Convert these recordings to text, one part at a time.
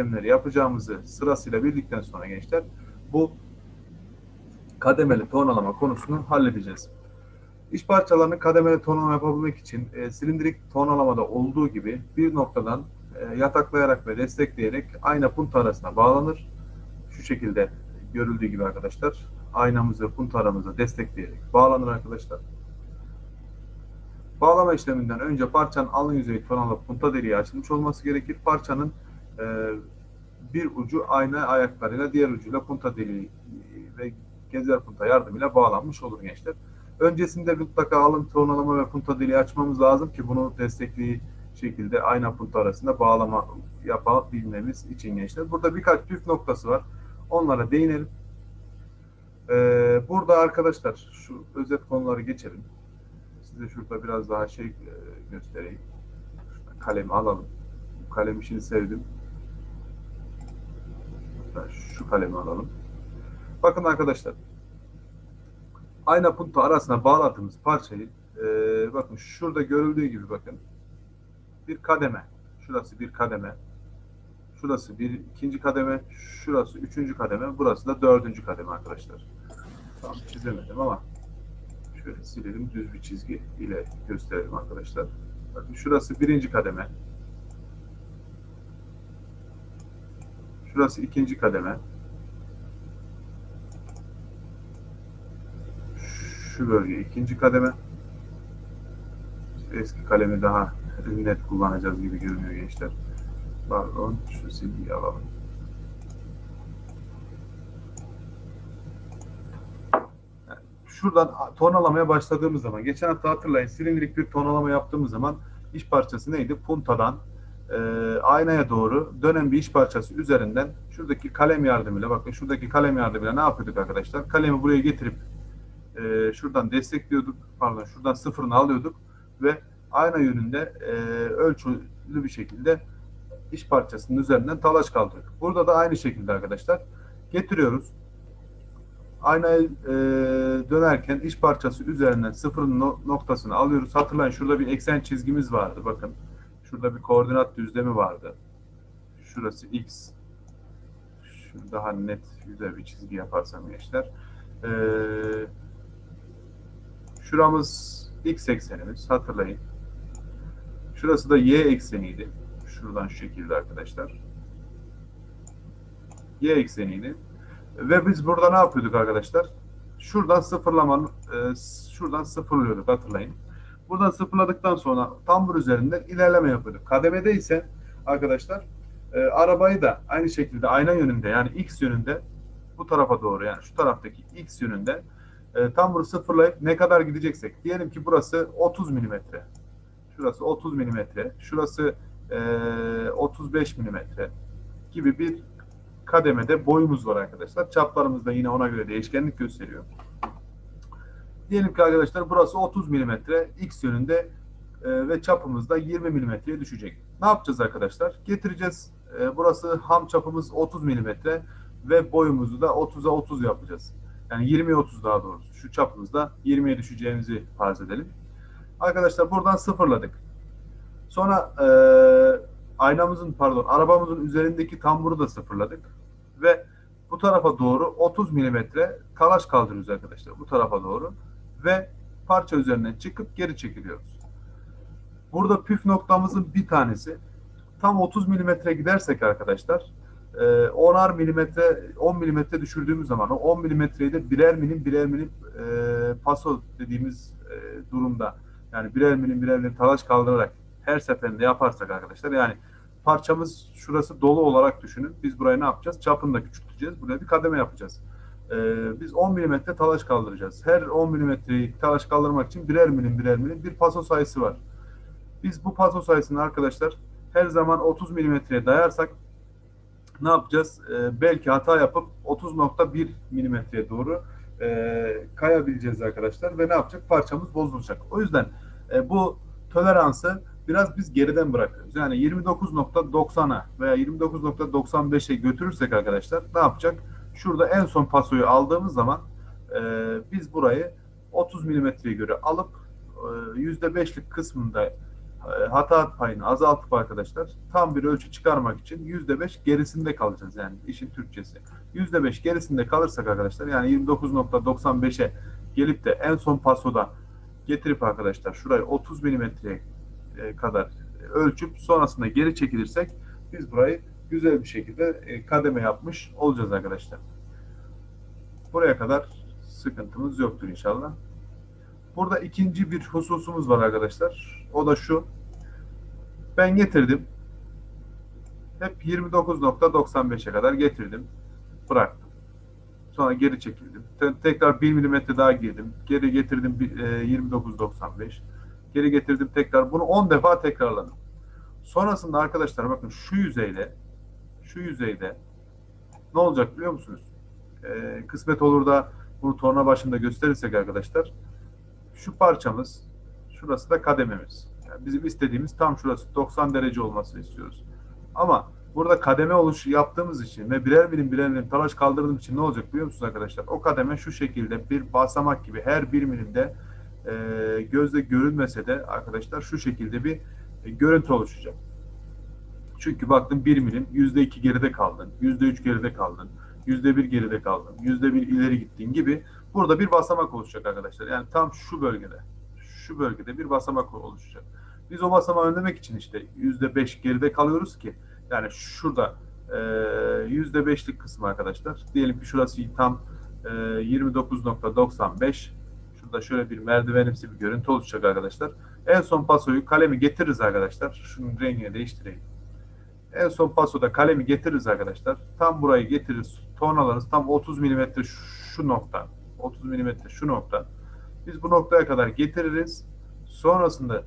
işlemleri yapacağımızı sırasıyla bildikten sonra gençler bu kademeli tonalama konusunu halledeceğiz. İş parçalarını kademeli tonalama yapabilmek için e, silindirik tonalamada olduğu gibi bir noktadan e, yataklayarak ve destekleyerek ayna punta arasına bağlanır. Şu şekilde görüldüğü gibi arkadaşlar aynamızı punta aramıza destekleyerek bağlanır arkadaşlar. Bağlama işleminden önce parçanın alın yüzeyi tonalı punta deliği açılmış olması gerekir. Parçanın e, bir ucu ayna ayaklarıyla diğer ucuyla punta deliği ve gezer punta yardımıyla bağlanmış olur gençler. Öncesinde mutlaka alın tonalama ve punta deliği açmamız lazım ki bunu destekleyici şekilde ayna punta arasında bağlama yapabilmemiz için gençler. Burada birkaç püf noktası var. Onlara değinelim. Ee, burada arkadaşlar şu özet konuları geçelim. Size şurada biraz daha şey e, göstereyim. Şuradan kalemi alalım. Bu kalem işini sevdim. Hatta şu kalemi alalım. Bakın arkadaşlar. Ayna punta arasına bağladığımız parçayı e, bakın şurada görüldüğü gibi bakın bir kademe. Şurası bir kademe. Şurası bir ikinci kademe. Şurası üçüncü kademe. Burası da dördüncü kademe arkadaşlar. Tam çizemedim ama şöyle silelim. Düz bir çizgi ile gösterelim arkadaşlar. Bakın şurası birinci kademe. Şurası ikinci kademe. Şu bölge ikinci kademe. Eski kalemi daha net kullanacağız gibi görünüyor gençler. Pardon, şu silgiyi alalım. Şuradan tonalamaya başladığımız zaman, geçen hafta hatırlayın silindirik bir tonalama yaptığımız zaman iş parçası neydi? Puntadan e, aynaya doğru dönen bir iş parçası üzerinden şuradaki kalem yardımıyla, bakın şuradaki kalem yardımıyla ne yapıyorduk arkadaşlar? Kalemi buraya getirip e, şuradan destekliyorduk, pardon şuradan sıfırını alıyorduk ve ayna yönünde e, ölçülü bir şekilde iş parçasının üzerinden talaş kaldırdık. Burada da aynı şekilde arkadaşlar getiriyoruz. Aynayı e, dönerken iş parçası üzerinden sıfırın no- noktasını alıyoruz. Hatırlayın şurada bir eksen çizgimiz vardı. Bakın şurada bir koordinat düzlemi vardı. Şurası x. Şu daha net güzel bir çizgi yaparsam gençler. E, şuramız x eksenimiz hatırlayın. Şurası da y ekseniydi. Şuradan şu şekilde arkadaşlar. Y ekseniydi. Ve biz burada ne yapıyorduk arkadaşlar? Şuradan sıfırlamanın, e, şuradan sıfırlıyorduk hatırlayın. Buradan sıfırladıktan sonra tambur üzerinden ilerleme yapıyorduk. Kademede ise arkadaşlar e, arabayı da aynı şekilde ayna yönünde yani x yönünde bu tarafa doğru yani şu taraftaki x yönünde e, tamburu sıfırlayıp ne kadar gideceksek diyelim ki burası 30 milimetre. Şurası 30 milimetre. Şurası e, 35 milimetre gibi bir kademede boyumuz var arkadaşlar. Çaplarımız da yine ona göre değişkenlik gösteriyor. Diyelim ki arkadaşlar burası 30 milimetre x yönünde e, ve çapımız da 20 milimetreye düşecek. Ne yapacağız arkadaşlar? Getireceğiz. E, burası ham çapımız 30 milimetre ve boyumuzu da 30'a 30 yapacağız. Yani 20'ye 30 daha doğrusu. Şu çapımızda 20'ye düşeceğimizi farz edelim. Arkadaşlar buradan sıfırladık. Sonra e, aynamızın pardon arabamızın üzerindeki tamburu da sıfırladık. Ve bu tarafa doğru 30 milimetre kalaş kaldırıyoruz arkadaşlar. Bu tarafa doğru. Ve parça üzerinden çıkıp geri çekiliyoruz. Burada püf noktamızın bir tanesi. Tam 30 milimetre gidersek arkadaşlar e, 10'ar milimetre 10 milimetre düşürdüğümüz zaman o 10 milimetreyi de birer milim birer milim e, paso dediğimiz e, durumda yani birer milim birer milim talaş kaldırarak her seferinde yaparsak arkadaşlar yani parçamız şurası dolu olarak düşünün. Biz burayı ne yapacağız? Çapını da küçülteceğiz. Buraya bir kademe yapacağız. Ee, biz 10 milimetre talaş kaldıracağız. Her 10 milimetreyi talaş kaldırmak için birer milim birer milim bir paso sayısı var. Biz bu paso sayısını arkadaşlar her zaman 30 milimetreye dayarsak ne yapacağız? Ee, belki hata yapıp 30.1 milimetreye doğru e, kayabileceğiz arkadaşlar ve ne yapacak? Parçamız bozulacak. O yüzden e, bu toleransı biraz biz geriden bırakıyoruz. Yani 29.90'a veya 29.95'e götürürsek arkadaşlar ne yapacak? Şurada en son pasoyu aldığımız zaman e, biz burayı 30 milimetreye göre alıp e, %5'lik kısmında e, hata payını azaltıp arkadaşlar tam bir ölçü çıkarmak için %5 gerisinde kalacağız yani işin Türkçesi. %5 gerisinde kalırsak arkadaşlar yani 29.95'e gelip de en son pasoda getirip arkadaşlar şurayı 30 milimetreye e, kadar ölçüp sonrasında geri çekilirsek biz burayı güzel bir şekilde e, kademe yapmış olacağız arkadaşlar. Buraya kadar sıkıntımız yoktur inşallah. Burada ikinci bir hususumuz var arkadaşlar. O da şu. Ben getirdim. Hep 29.95'e kadar getirdim. Bıraktım. Sonra geri çekildim. Te- tekrar 1 milimetre daha girdim. Geri getirdim bir- e, 29.95. Geri getirdim tekrar. Bunu 10 defa tekrarladım. Sonrasında arkadaşlar bakın şu yüzeyde şu yüzeyde ne olacak biliyor musunuz? Ee, kısmet olur da bunu torna başında gösterirsek arkadaşlar şu parçamız şurası da kadememiz. Yani bizim istediğimiz tam şurası 90 derece olmasını istiyoruz. Ama burada kademe oluş yaptığımız için ve birer milim birer milim talaş kaldırdığım için ne olacak biliyor musunuz arkadaşlar? O kademe şu şekilde bir basamak gibi her bir milimde e, gözle görünmese de arkadaşlar şu şekilde bir e, görüntü oluşacak. Çünkü baktın 1 milim %2 geride kaldın, %3 geride kaldın, %1 geride kaldın, %1 ileri gittiğin gibi burada bir basamak oluşacak arkadaşlar. Yani tam şu bölgede, şu bölgede bir basamak oluşacak. Biz o basamağı önlemek için işte %5 geride kalıyoruz ki yani şurada e, %5'lik kısmı arkadaşlar. Diyelim ki şurası tam e, 29.95 Şurada şöyle bir merdivenimsi bir görüntü oluşacak arkadaşlar. En son pasoyu kalemi getiririz arkadaşlar. Şunun rengini değiştireyim. En son pasoda kalemi getiririz arkadaşlar. Tam burayı getiririz. Tornalarınız tam 30 mm şu nokta. 30 mm şu nokta. Biz bu noktaya kadar getiririz. Sonrasında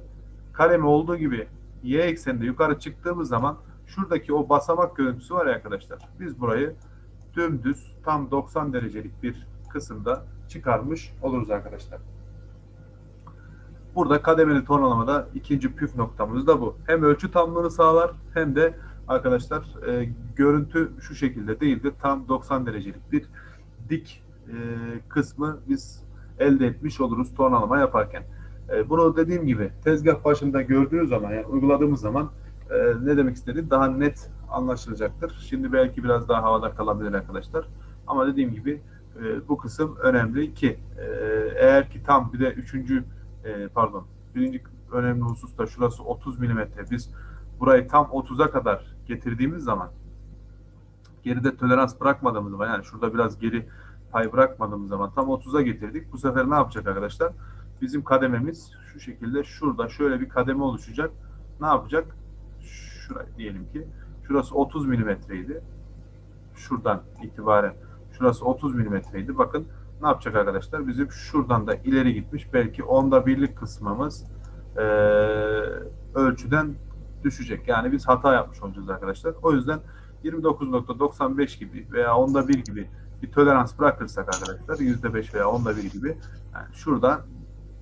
kalemi olduğu gibi y ekseninde yukarı çıktığımız zaman şuradaki o basamak görüntüsü var ya arkadaşlar. Biz burayı dümdüz tam 90 derecelik bir kısımda çıkarmış oluruz arkadaşlar. Burada kademeli tornalamada ikinci püf noktamız da bu. Hem ölçü tamlığını sağlar hem de arkadaşlar e, görüntü şu şekilde değildir. Tam 90 derecelik bir dik e, kısmı biz elde etmiş oluruz tornalama yaparken. E, bunu dediğim gibi tezgah başında gördüğünüz zaman yani uyguladığımız zaman e, ne demek istediğim daha net anlaşılacaktır. Şimdi belki biraz daha havada kalabilir arkadaşlar. Ama dediğim gibi e, bu kısım önemli ki e, eğer ki tam bir de üçüncü e, pardon birinci önemli husus da şurası 30 milimetre biz burayı tam 30'a kadar getirdiğimiz zaman geride tolerans bırakmadığımız zaman yani şurada biraz geri pay bırakmadığımız zaman tam 30'a getirdik. Bu sefer ne yapacak arkadaşlar? Bizim kadememiz şu şekilde şurada şöyle bir kademe oluşacak. Ne yapacak? Şurayı diyelim ki şurası 30 milimetreydi. Şuradan itibaren şurası 30 milimetreydi. Bakın ne yapacak arkadaşlar? Bizim şuradan da ileri gitmiş. Belki onda birlik kısmımız e, ölçüden düşecek. Yani biz hata yapmış olacağız arkadaşlar. O yüzden 29.95 gibi veya onda bir gibi bir tolerans bırakırsak arkadaşlar %5 veya onda bir gibi yani şuradan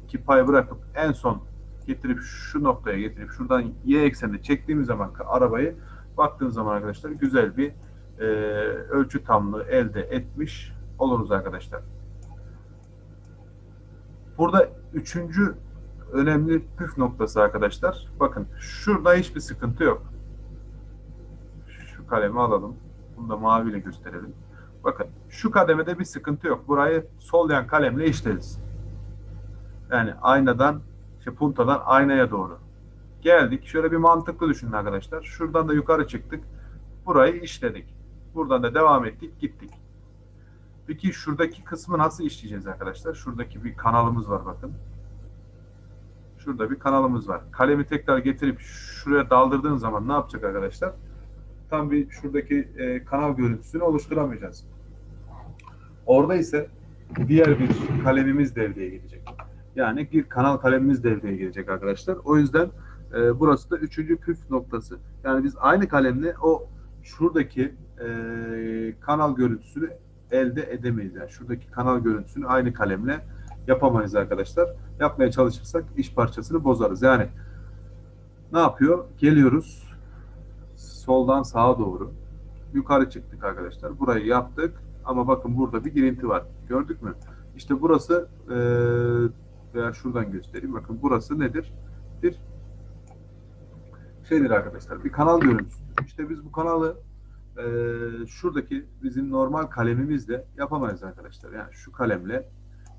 ki pay bırakıp en son getirip şu noktaya getirip şuradan y eksenine çektiğimiz zaman arabayı baktığınız zaman arkadaşlar güzel bir e, ölçü tamlığı elde etmiş oluruz arkadaşlar. Burada üçüncü önemli püf noktası arkadaşlar. Bakın şurada hiçbir sıkıntı yok. Şu kalemi alalım. Bunu da maviyle gösterelim. Bakın şu kademede bir sıkıntı yok. Burayı sol yan kalemle işleriz. Yani aynadan, işte puntadan aynaya doğru. Geldik. Şöyle bir mantıklı düşünün arkadaşlar. Şuradan da yukarı çıktık. Burayı işledik. Buradan da devam ettik, gittik. Peki şuradaki kısmı nasıl işleyeceğiz arkadaşlar? Şuradaki bir kanalımız var bakın. Şurada bir kanalımız var. Kalemi tekrar getirip şuraya daldırdığın zaman ne yapacak arkadaşlar? Tam bir şuradaki e, kanal görüntüsünü oluşturamayacağız. Orada ise diğer bir kalemimiz devreye gelecek. Yani bir kanal kalemimiz devreye gelecek arkadaşlar. O yüzden e, burası da üçüncü püf noktası. Yani biz aynı kalemle o şuradaki e, kanal görüntüsünü elde edemeyiz. Yani şuradaki kanal görüntüsünü aynı kalemle yapamayız arkadaşlar. Yapmaya çalışırsak iş parçasını bozarız. Yani ne yapıyor? Geliyoruz soldan sağa doğru. Yukarı çıktık arkadaşlar. Burayı yaptık. Ama bakın burada bir girinti var. Gördük mü? İşte burası e, veya şuradan göstereyim. Bakın burası nedir? Bir şeydir arkadaşlar. Bir kanal görüntüsüdür. İşte biz bu kanalı e, şuradaki bizim normal kalemimizle yapamayız arkadaşlar. Yani şu kalemle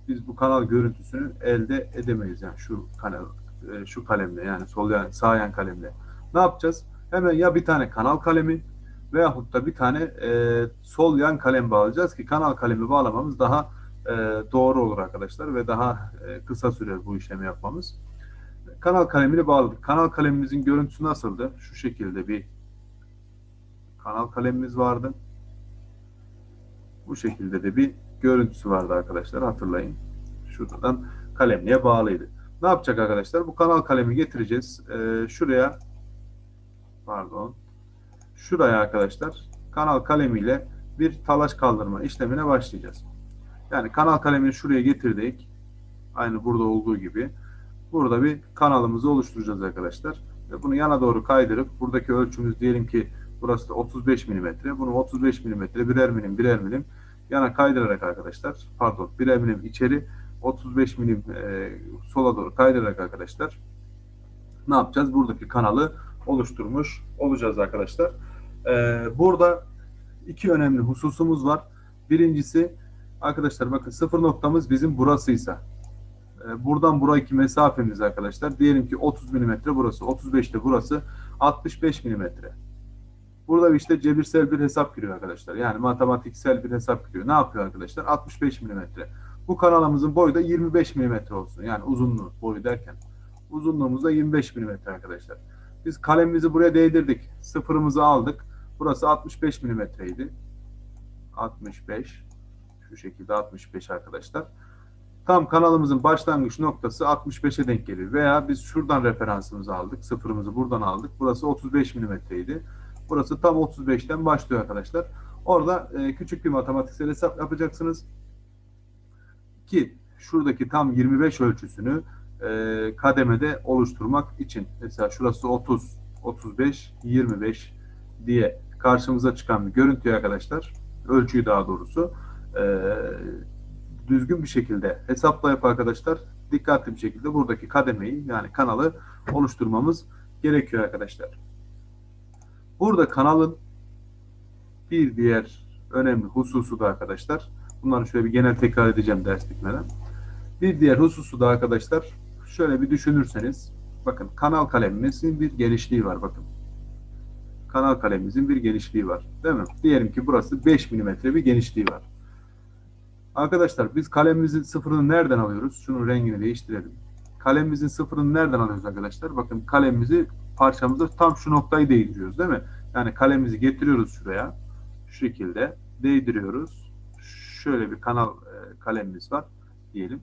biz bu kanal görüntüsünü elde edemeyiz. Yani şu kanal e, şu kalemle yani sol yan sağ yan kalemle. Ne yapacağız? Hemen ya bir tane kanal kalemi veyahut da bir tane e, sol yan kalem bağlayacağız ki kanal kalemi bağlamamız daha e, doğru olur arkadaşlar ve daha e, kısa sürer bu işlemi yapmamız. Kanal kalemini bağladık. Kanal kalemimizin görüntüsü nasıldı? Şu şekilde bir kanal kalemimiz vardı. Bu şekilde de bir görüntüsü vardı arkadaşlar hatırlayın. Şuradan kalemliğe bağlıydı. Ne yapacak arkadaşlar? Bu kanal kalemi getireceğiz. Ee, şuraya pardon şuraya arkadaşlar kanal kalemiyle bir talaş kaldırma işlemine başlayacağız. Yani kanal kalemini şuraya getirdik. Aynı burada olduğu gibi. Burada bir kanalımızı oluşturacağız arkadaşlar. Ve bunu yana doğru kaydırıp buradaki ölçümüz diyelim ki burası da 35 mm. Bunu 35 mm birer milim birer milim yana kaydırarak arkadaşlar pardon birer milim içeri 35 milim e, sola doğru kaydırarak arkadaşlar ne yapacağız? Buradaki kanalı oluşturmuş olacağız arkadaşlar. E, burada iki önemli hususumuz var. Birincisi arkadaşlar bakın sıfır noktamız bizim burasıysa e, buradan buraki mesafemiz arkadaşlar diyelim ki 30 mm burası 35 de burası 65 mm. Burada işte cebirsel bir hesap giriyor arkadaşlar. Yani matematiksel bir hesap giriyor. Ne yapıyor arkadaşlar? 65 mm. Bu kanalımızın boyu da 25 mm olsun. Yani uzunluğu, boyu derken. Uzunluğumuz da 25 mm arkadaşlar. Biz kalemimizi buraya değdirdik. Sıfırımızı aldık. Burası 65 mm idi. 65. Şu şekilde 65 arkadaşlar. Tam kanalımızın başlangıç noktası 65'e denk gelir. Veya biz şuradan referansımızı aldık. Sıfırımızı buradan aldık. Burası 35 mm idi. Burası tam 35'ten başlıyor arkadaşlar. Orada e, küçük bir matematiksel hesap yapacaksınız. Ki şuradaki tam 25 ölçüsünü e, kademede oluşturmak için. Mesela şurası 30, 35, 25 diye karşımıza çıkan bir görüntü arkadaşlar. Ölçüyü daha doğrusu. E, düzgün bir şekilde hesaplayıp arkadaşlar dikkatli bir şekilde buradaki kademeyi yani kanalı oluşturmamız gerekiyor arkadaşlar. Burada kanalın bir diğer önemli hususu da arkadaşlar. Bunları şöyle bir genel tekrar edeceğim ders bitmeden. Bir diğer hususu da arkadaşlar şöyle bir düşünürseniz bakın kanal kalemimizin bir genişliği var bakın. Kanal kalemimizin bir genişliği var. Değil mi? Diyelim ki burası 5 mm bir genişliği var. Arkadaşlar biz kalemimizin sıfırını nereden alıyoruz? Şunun rengini değiştirelim. Kalemimizin sıfırını nereden alıyoruz arkadaşlar? Bakın kalemimizi parçamızda tam şu noktayı değdiriyoruz değil mi? Yani kalemimizi getiriyoruz şuraya. Şu şekilde değdiriyoruz. Şöyle bir kanal e, kalemimiz var diyelim.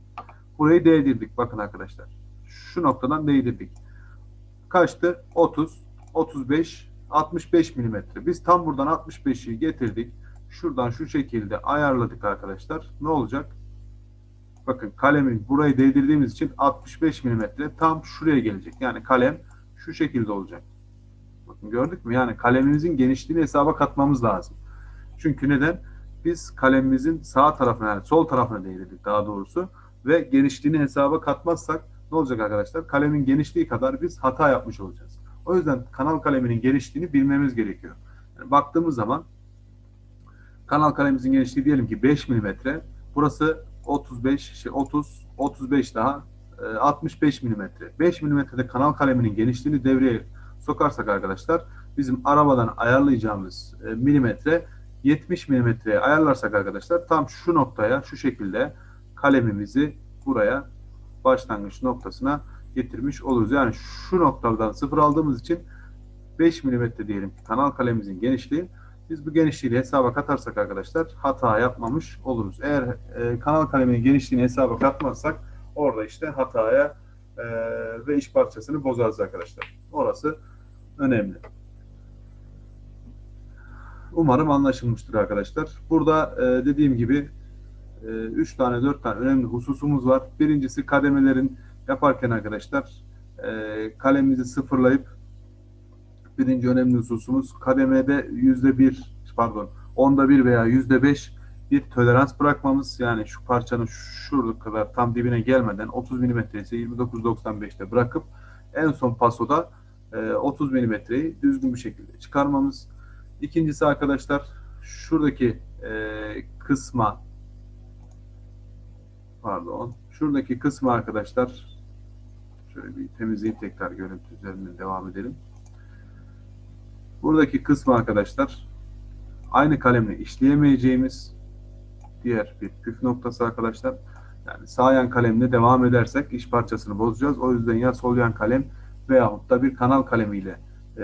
Burayı değdirdik bakın arkadaşlar. Şu noktadan değdirdik. Kaçtı? 30, 35, 65 milimetre. Biz tam buradan 65'i getirdik. Şuradan şu şekilde ayarladık arkadaşlar. Ne olacak? Bakın kalemi burayı değdirdiğimiz için 65 milimetre tam şuraya gelecek. Yani kalem şu şekilde olacak. Bakın gördük mü? Yani kalemimizin genişliğini hesaba katmamız lazım. Çünkü neden? Biz kalemimizin sağ tarafına yani sol tarafına değdirdik daha doğrusu ve genişliğini hesaba katmazsak ne olacak arkadaşlar? Kalemin genişliği kadar biz hata yapmış olacağız. O yüzden kanal kaleminin genişliğini bilmemiz gerekiyor. Yani baktığımız zaman kanal kalemimizin genişliği diyelim ki 5 mm. Burası 35, şey 30, 35 daha 65 mm. 5 mm'de kanal kaleminin genişliğini devreye sokarsak arkadaşlar bizim arabadan ayarlayacağımız e, milimetre 70 milimetreye ayarlarsak arkadaşlar tam şu noktaya şu şekilde kalemimizi buraya başlangıç noktasına getirmiş oluruz. Yani şu noktadan sıfır aldığımız için 5 milimetre diyelim kanal kalemimizin genişliği. Biz bu genişliği hesaba katarsak arkadaşlar hata yapmamış oluruz. Eğer e, kanal kaleminin genişliğini hesaba katmazsak orada işte hataya e, ve iş parçasını bozarız arkadaşlar. Orası önemli. Umarım anlaşılmıştır arkadaşlar. Burada e, dediğim gibi 3 e, tane 4 tane önemli hususumuz var. Birincisi kademelerin yaparken arkadaşlar e, kalemimizi sıfırlayıp birinci önemli hususumuz kademede yüzde bir pardon onda bir veya yüzde beş bir tolerans bırakmamız yani şu parçanın şurada kadar tam dibine gelmeden 30 mm ise 29.95'te bırakıp en son pasoda e, 30 milimetreyi düzgün bir şekilde çıkarmamız. İkincisi arkadaşlar şuradaki e, kısma pardon şuradaki kısmı arkadaşlar şöyle bir temizleyip tekrar görüntü üzerinden devam edelim. Buradaki kısmı arkadaşlar aynı kalemle işleyemeyeceğimiz diğer bir püf noktası arkadaşlar. Yani sağ yan kalemle devam edersek iş parçasını bozacağız. O yüzden ya sol yan kalem veyahut da bir kanal kalemiyle e,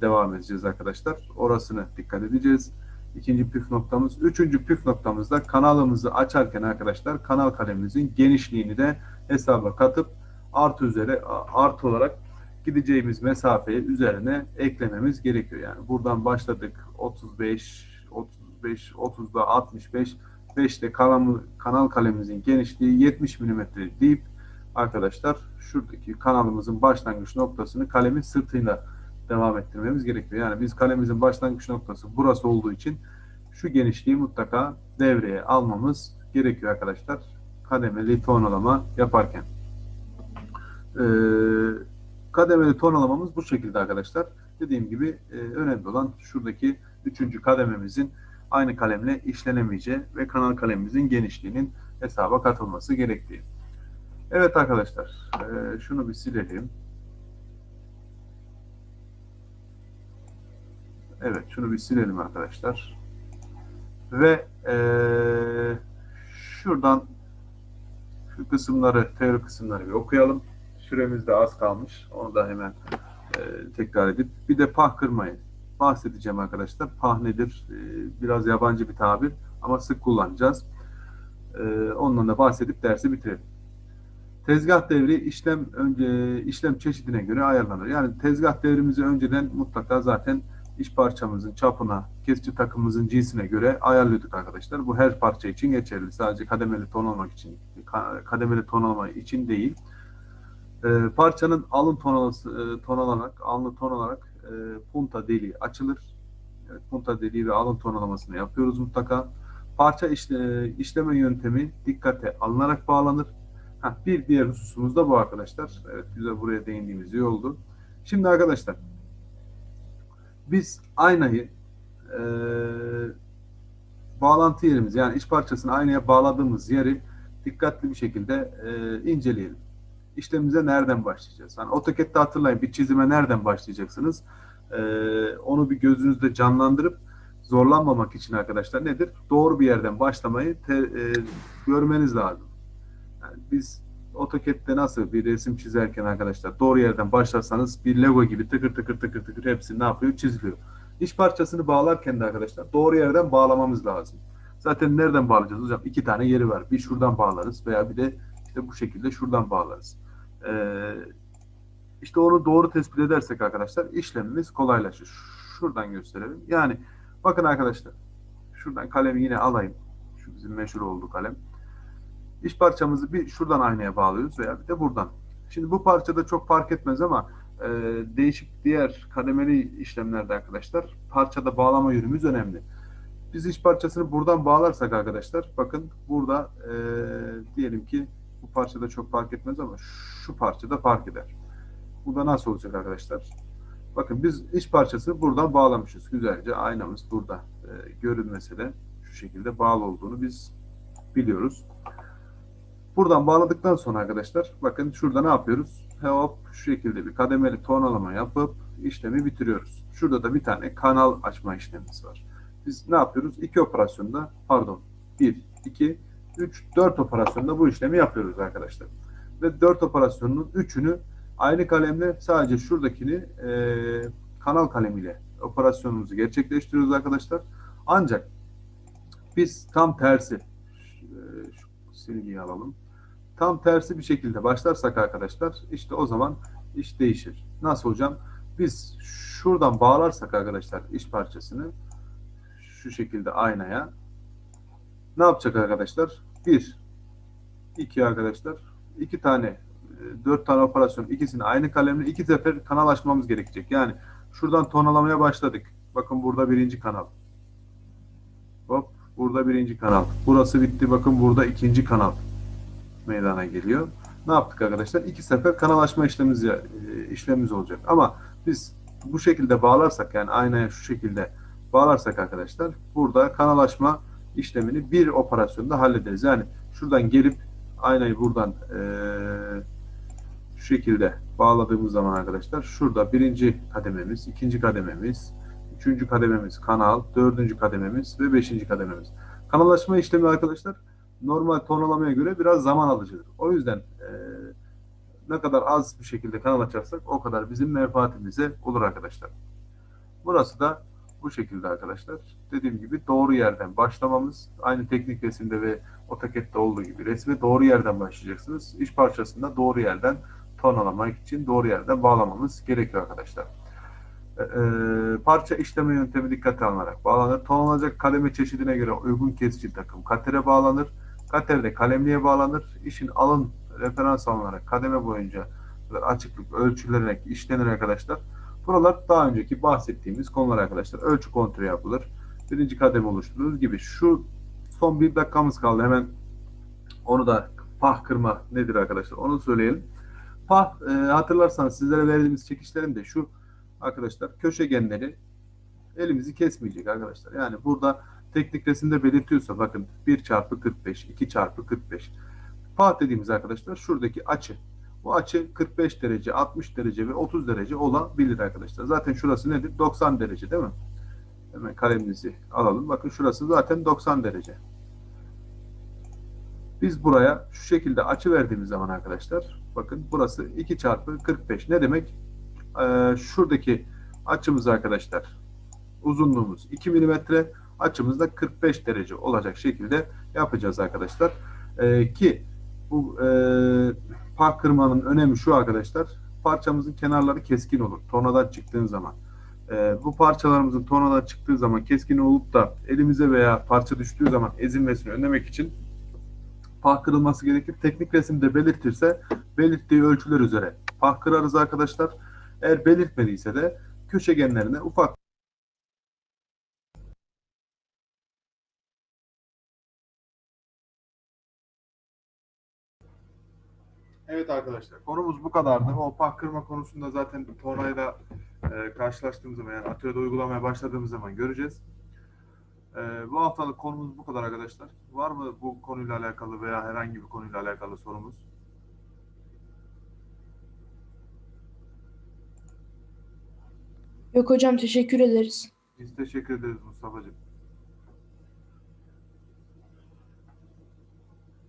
devam edeceğiz arkadaşlar. Orasını dikkat edeceğiz. İkinci püf noktamız. Üçüncü püf noktamızda kanalımızı açarken arkadaşlar kanal kalemimizin genişliğini de hesaba katıp artı üzeri artı olarak gideceğimiz mesafeyi üzerine eklememiz gerekiyor. Yani buradan başladık 35 35 30'da 65 5'te kanal, kanal kalemimizin genişliği 70 mm deyip arkadaşlar şuradaki kanalımızın başlangıç noktasını kalemin sırtıyla devam ettirmemiz gerekiyor. Yani biz kalemimizin başlangıç noktası burası olduğu için şu genişliği mutlaka devreye almamız gerekiyor arkadaşlar. Kademeli tonalama yaparken. Ee, kademeli tonalamamız bu şekilde arkadaşlar. Dediğim gibi e, önemli olan şuradaki üçüncü kadememizin aynı kalemle işlenemeyeceği ve kanal kalemimizin genişliğinin hesaba katılması gerektiği. Evet arkadaşlar, e, şunu bir silelim. Evet, şunu bir silelim arkadaşlar. Ve e, şuradan şu kısımları, teori kısımları bir okuyalım. Süremiz de az kalmış. Onu da hemen e, tekrar edip bir de pah kırmayı bahsedeceğim arkadaşlar. Pah nedir? E, biraz yabancı bir tabir ama sık kullanacağız. E, ondan da bahsedip dersi bitirelim. Tezgah devri işlem önce işlem çeşidine göre ayarlanır. Yani tezgah devrimizi önceden mutlaka zaten iş parçamızın çapına, kesici takımımızın cinsine göre ayarlıyorduk arkadaşlar. Bu her parça için geçerli. Sadece kademeli ton almak için, kademeli ton almak için değil. E, parçanın alın tonalası, e, tonalanarak, alnı tonalarak e, punta deliği açılır. Evet, punta deliği ve alın tonalamasını yapıyoruz mutlaka. Parça işle, işleme yöntemi dikkate alınarak bağlanır. Heh, bir diğer hususumuz da bu arkadaşlar. Evet, güzel buraya değindiğimiz iyi oldu. Şimdi arkadaşlar, biz aynayı e, bağlantı yerimiz yani iç parçasını aynaya bağladığımız yeri dikkatli bir şekilde e, inceleyelim. İşlemimize nereden başlayacağız? Hani AutoCAD'de hatırlayın bir çizime nereden başlayacaksınız? E, onu bir gözünüzde canlandırıp zorlanmamak için arkadaşlar nedir? Doğru bir yerden başlamayı te, e, görmeniz lazım. Yani biz AutoCAD'de nasıl bir resim çizerken arkadaşlar doğru yerden başlarsanız bir Lego gibi tıkır tıkır tıkır tıkır hepsi ne yapıyor? Çiziliyor. İş parçasını bağlarken de arkadaşlar doğru yerden bağlamamız lazım. Zaten nereden bağlayacağız hocam? İki tane yeri var. Bir şuradan bağlarız veya bir de işte bu şekilde şuradan bağlarız. Ee, işte onu doğru tespit edersek arkadaşlar işlemimiz kolaylaşır. Şuradan gösterelim. Yani bakın arkadaşlar şuradan kalemi yine alayım. Şu bizim meşhur olduğu kalem. İş parçamızı bir şuradan aynaya bağlıyoruz veya bir de buradan. Şimdi bu parçada çok fark etmez ama e, değişik diğer kademeli işlemlerde arkadaşlar parçada bağlama yönümüz önemli. Biz iş parçasını buradan bağlarsak arkadaşlar bakın burada e, diyelim ki bu parçada çok fark etmez ama şu parçada fark eder. Bu da nasıl olacak arkadaşlar? Bakın biz iç parçasını buradan bağlamışız. Güzelce aynamız burada e, görünmese de şu şekilde bağlı olduğunu biz biliyoruz. Buradan bağladıktan sonra arkadaşlar bakın şurada ne yapıyoruz? Hop şu şekilde bir kademeli tonalama yapıp işlemi bitiriyoruz. Şurada da bir tane kanal açma işlemimiz var. Biz ne yapıyoruz? İki operasyonda pardon bir, iki, üç, dört operasyonda bu işlemi yapıyoruz arkadaşlar. Ve dört operasyonun üçünü aynı kalemle sadece şuradakini e, kanal kalemiyle operasyonumuzu gerçekleştiriyoruz arkadaşlar. Ancak biz tam tersi şu silgiyi alalım. Tam tersi bir şekilde başlarsak arkadaşlar işte o zaman iş değişir. Nasıl hocam? Biz şuradan bağlarsak arkadaşlar iş parçasını şu şekilde aynaya ne yapacak arkadaşlar? Bir, iki arkadaşlar. iki tane, dört tane operasyon ikisini aynı kalemle iki sefer kanal açmamız gerekecek. Yani şuradan tonalamaya başladık. Bakın burada birinci kanal. Hop burada birinci kanal. Burası bitti. Bakın burada ikinci kanal meydana geliyor. Ne yaptık arkadaşlar? İki sefer kanal açma işlemimiz, işlemimiz olacak. Ama Biz bu şekilde bağlarsak yani aynaya şu şekilde bağlarsak arkadaşlar burada kanalaşma işlemini bir operasyonda hallederiz. Yani şuradan gelip aynayı buradan eee, şu şekilde bağladığımız zaman arkadaşlar şurada birinci kadememiz, ikinci kadememiz, üçüncü kadememiz kanal, dördüncü kadememiz ve beşinci kadememiz. Kanalaşma işlemi arkadaşlar normal tonalamaya göre biraz zaman alıcıdır. O yüzden eee, ne kadar az bir şekilde kanal açarsak o kadar bizim menfaatimize olur arkadaşlar. Burası da bu şekilde arkadaşlar. Dediğim gibi doğru yerden başlamamız aynı teknik resimde ve AutoCAD'de olduğu gibi resme doğru yerden başlayacaksınız. İş parçasında doğru yerden tonalamak için doğru yerden bağlamamız gerekiyor arkadaşlar. Ee, e, parça işleme yöntemi dikkate alınarak bağlanır. Tonlanacak kaleme çeşidine göre uygun kesici takım katere bağlanır. Katerde kalemliğe bağlanır. İşin alın referans alınarak kademe boyunca açıklık ölçülerek işlenir arkadaşlar. Buralar daha önceki bahsettiğimiz konular arkadaşlar. Ölçü kontrolü yapılır. Birinci kademe oluşturulur gibi. Şu son bir dakikamız kaldı. Hemen onu da pah kırma nedir arkadaşlar? Onu söyleyelim. Pah e, hatırlarsanız sizlere verdiğimiz çekişlerin de şu arkadaşlar köşegenleri elimizi kesmeyecek arkadaşlar. Yani burada teknik resimde belirtiyorsa bakın 1 çarpı 45, 2 çarpı 45. Pah dediğimiz arkadaşlar şuradaki açı. Bu açı 45 derece, 60 derece ve 30 derece olabilir arkadaşlar. Zaten şurası nedir? 90 derece değil mi? Hemen kalemimizi alalım. Bakın şurası zaten 90 derece. Biz buraya şu şekilde açı verdiğimiz zaman arkadaşlar bakın burası 2 çarpı 45. Ne demek? Ee, şuradaki açımız arkadaşlar uzunluğumuz 2 milimetre açımız da 45 derece olacak şekilde yapacağız arkadaşlar. Ee, ki bu e, park kırmanın önemi şu arkadaşlar. Parçamızın kenarları keskin olur. Tornadan çıktığın zaman. Ee, bu parçalarımızın tornadan çıktığı zaman keskin olup da elimize veya parça düştüğü zaman ezilmesini önlemek için pah kırılması gerekir. Teknik resimde belirtirse belirttiği ölçüler üzere pah kırarız arkadaşlar. Eğer belirtmediyse de köşegenlerine ufak Evet arkadaşlar konumuz bu kadardı. O pah kırma konusunda zaten tornayla e, karşılaştığımız zaman yani atölyede uygulamaya başladığımız zaman göreceğiz. E, bu haftalık konumuz bu kadar arkadaşlar. Var mı bu konuyla alakalı veya herhangi bir konuyla alakalı sorumuz? Yok hocam teşekkür ederiz. Biz teşekkür ederiz Mustafa'cığım.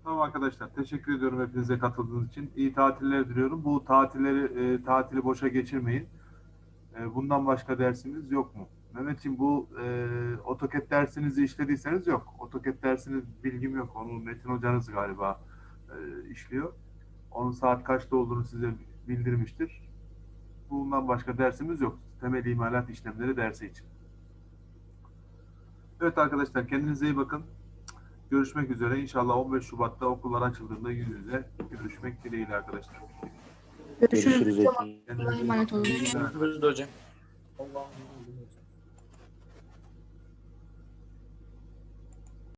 Tamam arkadaşlar teşekkür ediyorum hepinize katıldığınız için. İyi tatiller diliyorum. Bu tatilleri e, tatili boşa geçirmeyin. E, bundan başka dersiniz yok mu? Mehmetciğim bu e, AutoCAD dersinizi işlediyseniz yok. AutoCAD dersiniz bilgim yok. Onu Metin hocanız galiba e, işliyor. Onun saat kaçta olduğunu size bildirmiştir. Bundan başka dersimiz yok. Temel imalat işlemleri dersi için. Evet arkadaşlar kendinize iyi bakın. Görüşmek üzere. İnşallah 15 Şubat'ta okullar açıldığında yüz yüze görüşmek dileğiyle arkadaşlar. Görüşürüz. Görüşürüz bakın. olun. İyi günler. Görüşürüz hocam.